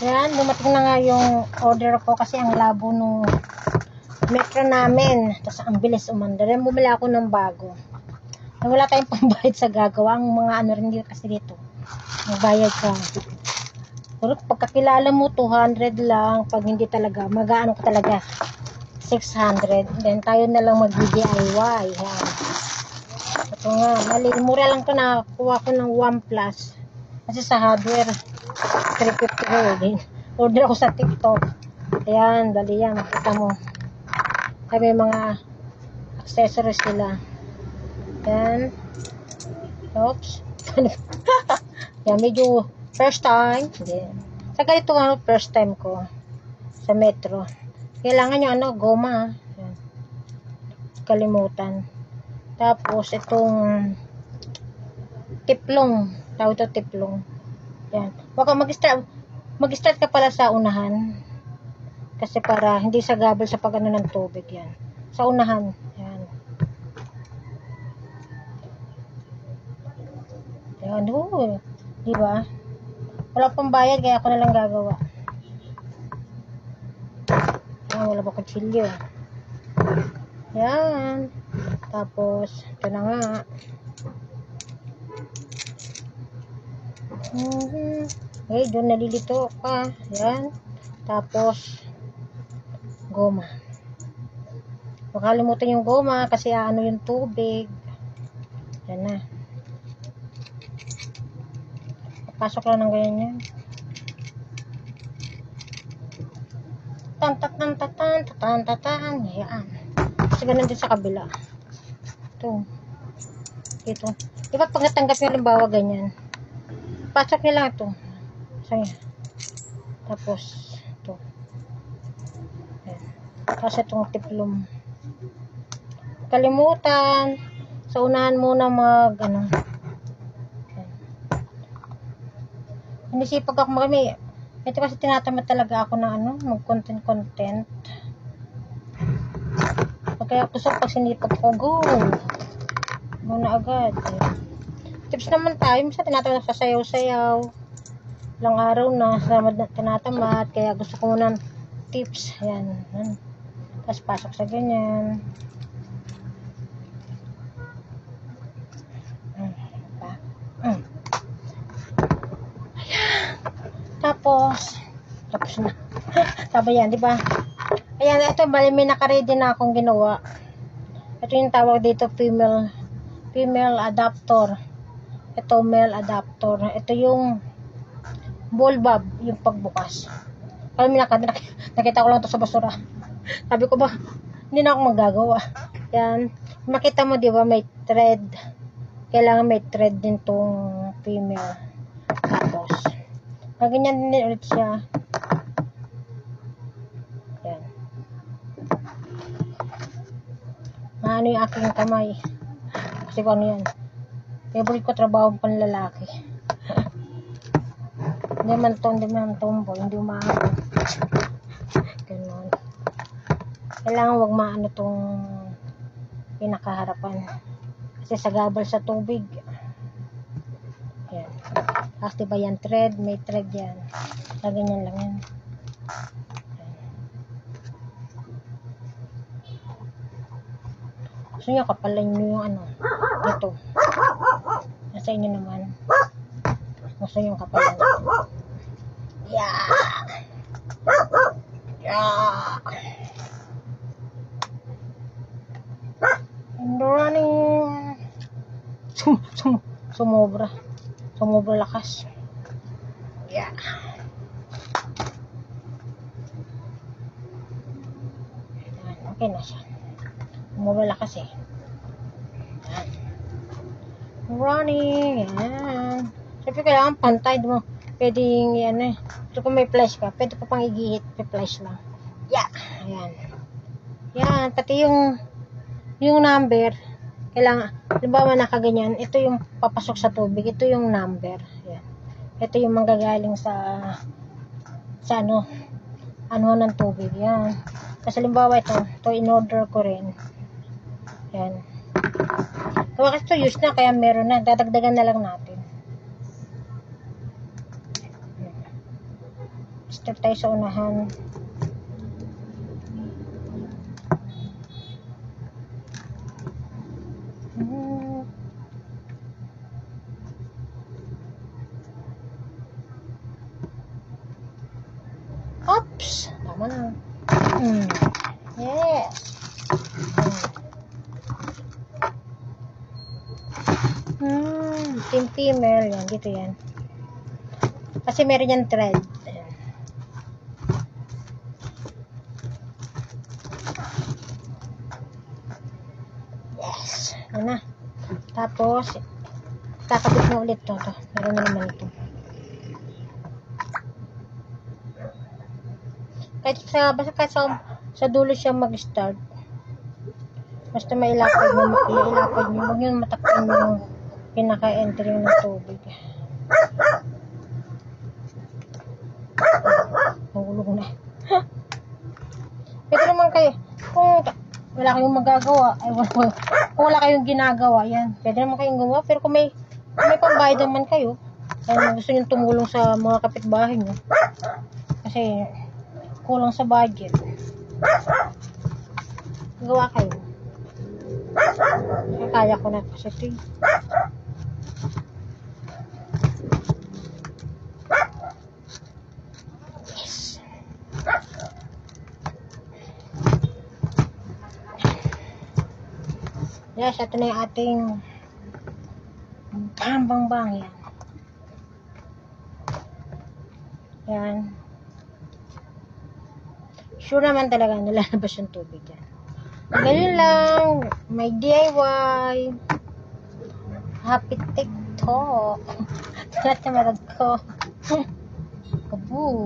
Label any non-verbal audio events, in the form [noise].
Yan, dumating na nga yung order ko kasi ang labo nung metro namin. Tapos ang bilis umandar. Yan, bumili ako ng bago. Na wala tayong [laughs] pambayad sa gagawa. Ang mga ano rin dito kasi dito. Magbayad ka. Pero pagkakilala mo, 200 lang. Pag hindi talaga, mag-ano ka talaga. 600. Then tayo na lang mag-DIY. Yan. Ito nga, mali. Mura lang to na kuha ko ng 1 plus. Kasi sa hardware, 350 ko din. Order ako sa TikTok. Ayan, dali yan. Makita mo. Ay, may mga accessories sila. Ayan. Oops. [laughs] yan, medyo first time. Hindi. Sa ganito nga, first time ko. Sa metro. Kailangan yung ano, goma. Ayan. Kalimutan. Tapos, itong tiplong. Tawag ito tiplong. Yan. Huwag kang mag-start. Mag-start ka pala sa unahan. Kasi para hindi sa gabel sa pagano ng tubig yan. Sa unahan. Yan. Yan. Oo. Di ba? Wala pang bayad kaya ako na lang gagawa. Yan. Wala pa kutsilyo. Yan. Tapos, ito na nga. Mhm. Okay, doon nalilito ka. Yan. Tapos, goma. Huwag kalimutan yung goma kasi ano yung tubig. Yan na. Pasok lang ng ganyan yan. Tan tan tan tan tan tan tan tan Yan. Kasi ganun din sa kabila. Ito. Ito. Di ba pag natanggap yung halimbawa ganyan? Pasok nyo lang ito Saan yan? tapos ito. Ayan. tapos itong tiplom kalimutan. Sa unahan muna mag ano. Inisipag ako magami ito kasi tinatamad talaga ako na ano mag content content kaya gusto pag sinipag ko go! Muna agad Ayan tips naman tayo. Minsan tinatamad sa sayaw-sayaw. Ilang araw na, samad na tinatamad. Kaya gusto ko muna tips. Ayan. Ayan. Tapos pasok sa ganyan. Ayan. Tapos, tapos na. [laughs] Tapos yan, di ba? Ayan, ito, bali may naka-ready na akong ginawa. Ito yung tawag dito, female female adapter ito male adapter. Ito yung bulb yung pagbukas. Kami nakita, [laughs] nakita ko lang to sa basura. [laughs] Sabi ko ba hindi na ako magagawa. Yan. Makita mo di ba may thread. Kailangan may thread din tong female. Tapos ganyan din ulit siya. Yan. Ano yung aking kamay? Kasi ano yan Favorite ko trabaho pang lalaki. hindi man to, hindi man tomboy, hindi umaabot. Ganun. Kailangan wag maano tong pinakaharapan. Kasi sa gabal sa tubig. Yan. Tapos diba yan thread, may thread yan. Na ganyan lang yan. Gusto nyo kapalan nyo yung ano, ito. Nasa inyo naman. Gusto yung kapalan. Yeah! Yeah! And running. Sum, sum, sumobra. Sumobra lakas. Yeah. Okay na siya. Sumobra lakas eh. Running. Yan. Siyempre, kailangan pantay. Mo. Pwedeng, yan eh. So, kung may flash ka, pwede ko pang igihit. May flash lang. Yeah. Ayan. Yan. Pati yung, yung number, kailangan, halimbawa nakaganyan, ito yung papasok sa tubig. Ito yung number. Yan. Ito yung manggagaling sa, sa ano, ano ng tubig. Yan. Kasi halimbawa ito, ito in-order ko rin. Yan. Kaya kasi use na, kaya meron na. Dadagdagan na lang natin. Start tayo sa unahan. Oops! Tama na. Hmm. Yes. Hmm. Team female. Yan. Dito yan. Kasi meron yan thread. Ayan. Yes. Yan na. Tapos, kakabit na ulit to. to. Meron na naman ito. Kahit sa, basta kahit sa, sa dulo siya mag-start. Basta mailapad mo, mailapad nyo. Huwag nyo matakpan yung pinaka-entry ng tubig. Nahulog na. Pwede naman kayo, kung wala kayong magagawa, ay wala, wala, kung wala kayong ginagawa, yan. Pwede naman kayong gumawa, pero kung may, kung may pambayad naman kayo, ay gusto nyo tumulong sa mga kapitbahay nyo. Kasi, kulang sa budget. Gawa kayo. Kaya ko na kasi ito. eh. Yes. Yes, ito na yung ating bang bang bang yan. Yan. Sure naman talaga nalalabas yung tubig yan. Ganun lang. May DIY. Happy TikTok. Lahat na marag ko. Kabu.